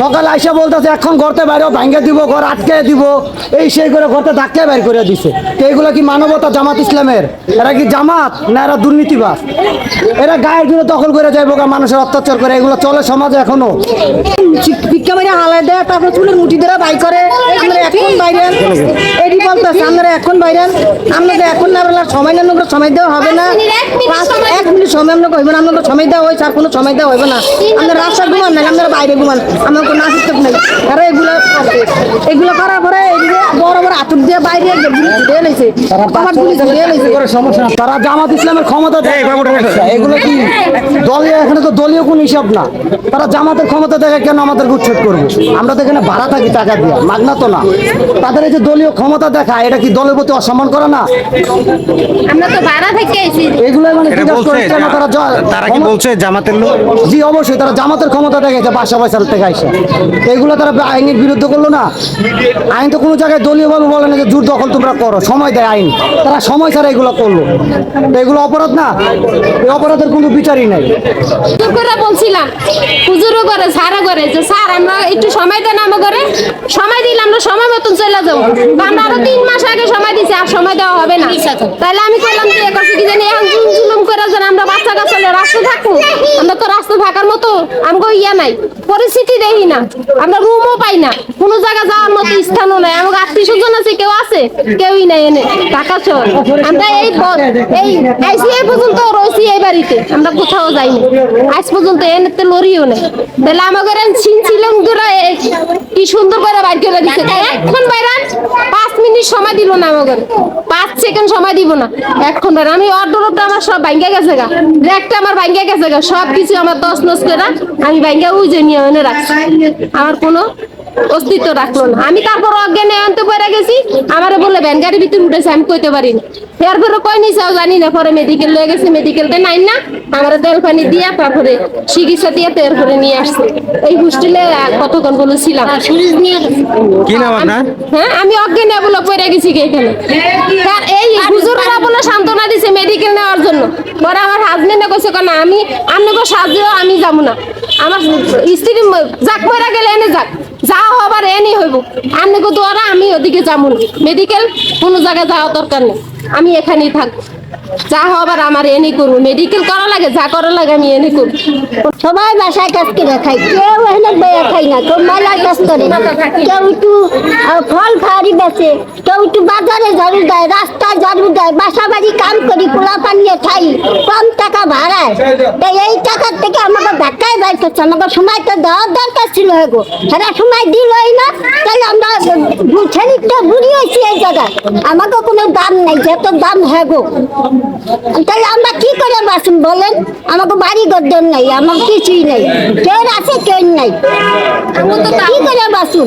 সকালে আইসা বলতেছে এখন ঘরতে বাইরেও ভাঙ্গে দিব ঘর আটকে দিব। এই সেই করে ঘরতে ধাক্কে বাইর করে দিছে। তো এগুলো কি মানবতা জামাত ইসলামের? এরা কি জামাত না এরা দুর্নীতিবাস এরা গায়ের জন্য দখল করে যাইব গা মানুষের অত্যাচার করে এগুলো চলে সমাজে এখনও। ভিক্ষা মেরে হালাই দেয় তারপর চুলের মুঠি ধরে বাই করে। আমরা এখন বাইরেন এডি বলতেছে আমরা এখন বাইরেন। আমরা যে এখন না বেলা সময় নেন আমরা সময় দেওয়া হবে না। আমরা কইব না, আমরা সময় দেওয়া আর কোনো সময় দেওয়া হবে না। আমরা রাস্তা ঘুমান না আমরা বাইরে ঘুমান। আমার কোনো আসিস্টেপ নেই আর এগুলো এগুলো করার পরে এদিকে বড় বড় আটক দিয়ে বাইরে আমার পুলিশ তারা জামাত ইসলামের ক্ষমতা এগুলো কি দলীয়? এখানে তো দলীয় কোন হিসাব না। তারা জামাতের ক্ষমতা দেখে কেন আমাদের উচ্ছেদ করবে? আমরা তো এখানে ভাড়া থাকি টাকা দিয়ে মাগনা তো না। তাদের এই যে দলীয় ক্ষমতা দেখা এটা কি দলের প্রতি অসম্মান করে না? আমরা তো ভাড়া থেকে এগুলো মানে এটা করে কেন তারা তারা কি বলছে জামাতের লোক? জি অবশ্যই তারা জামাতের ক্ষমতা দেখেছে বাসা থেকে আইসে। এগুলো তারা আইনের বিরুদ্ধে করল না। আইন তো কোনো জায়গায় দলীয় দলীয়ভাবে বলে না যে জোর দখল তোমরা করো, সময় দেয় আইন। তারা সময় ছাড়া এগুলো করল। এগুলো অপরাধ না? এই অপরাধের কোনো বিচারই নাই। বলছিলাম, হুজুরও করে, স্যারও করে যে, স্যার, আমরা একটু সময় দেন আমার করে সময় দিলে আমরা সময় মতন চলে যাব। আমরা আরও তিন মাস আগে সময় দিছি, আর সময় দেওয়া হবে না। তাহলে আমি করলাম যে কাছে কি জানি, এখন জুলুম করে যেন আমরা বাচ্চা নিয়ে রাস্তা থাকব। আমরা তো রাস্তা থাকার মতো আমগো ইয়া নাই, পরিস্থিতি দেখি না। আমরা রুমও পাই না। কোনো জায়গা যাওয়ার মতো স্থানও নাই। আছে, কেউ আছে? কেউই নাই এনে। আমরা এই এই আইসি এই পর্যন্ত রয়েছি এই বাড়িতে। আমরা কোথাও যাইনি। আজ পর্যন্ত লরিও তাহলে আমাদের কি সুন্দর করে বাইর করে দিচ্ছে এখন বাইরান পাঁচ মিনিট সময় দিল না আমাদের। পাঁচ সেকেন্ড সময় দিব না। এখন আমি অর্ডারটা আমার সব ভাঙ্গে গেছে গা। আমার ভাঙ্গে গেছে গা। সব কিছু আমার দশ নস করে আমি ভাঙ্গে যে নিয়ে এনে রাখছি। আমার কোনো অস্তিত্ব রাখল না। আমি তারপর অজ্ঞানে আনতে আমারে বলে ভ্যান গাড়ির ভিতরে উঠেছে আমি কইতে পারি না এরপরে কই নিছাও জানি না। পরে মেডিকেল লয়ে গেছে মেডিকেল মেডিকেলতে নাই না। আমার তেল পানি দিয়া তারপরে চিকিৎসা দিয়ে তো এরপরে নিয়ে আসছে। এই হোস্টেলে কতক্ষণ বলে ছিলাম। কি নাম আপনার? হ্যাঁ আমি অজ্ঞানে বলে পড়ে গেছি কি এখানে? আর এই হুজুররা বলে সান্ত্বনা দিছে মেডিকেল নেওয়ার জন্য। পরে আমার হাজবেন্ডে কইছে কেন আমি আপনাকে সাহায্য আমি যাব না। আমার স্ত্রী যাক মরা গেলে এনে যাক। যা হবার এনে হইব। আপনাকে দ্বারা আমি ওদিকে যাব মেডিকেল কোনো জায়গায় যাওয়া দরকার নেই। আমি এখানেই থাকব। যা হবার আমার এনে করব। মেডিকেল করা লাগে, যা করা লাগে আমি এনে করব। সবাই বাসায় কাজ খায় কেউ বেয়া খায় না কেউ মেলায় কাজ করে। কেউ একটু ফল খাওয়ারি বেচে। কেউ একটু বাজারে ঝাড়ু দেয়, রাস্তায় ঝাড়ু দেয় বাসা বাড়ি কাম করি পোলা পানিয়ে খাই, কম টাকা ভাড়ায়। তো এই টাকার থেকে আমাকে ধাক্কায় বাইর করছে। আমাকে সময় তো দেওয়ার দরকার ছিল গো। সেটা সময় দিল না তাহলে আমরা ছেলেটা বুড়ি হয়েছি এই জায়গায়। আমাকে কোনো দাম নেই যত দাম হ্যাঁ গো। তাহলে আমরা কি করে বাসুন বলেন? আমাকে বাড়ি গর্জন নাই, আমার কিছুই নেই। কেউ আছে, কেউ নাই। কি করে বাসুন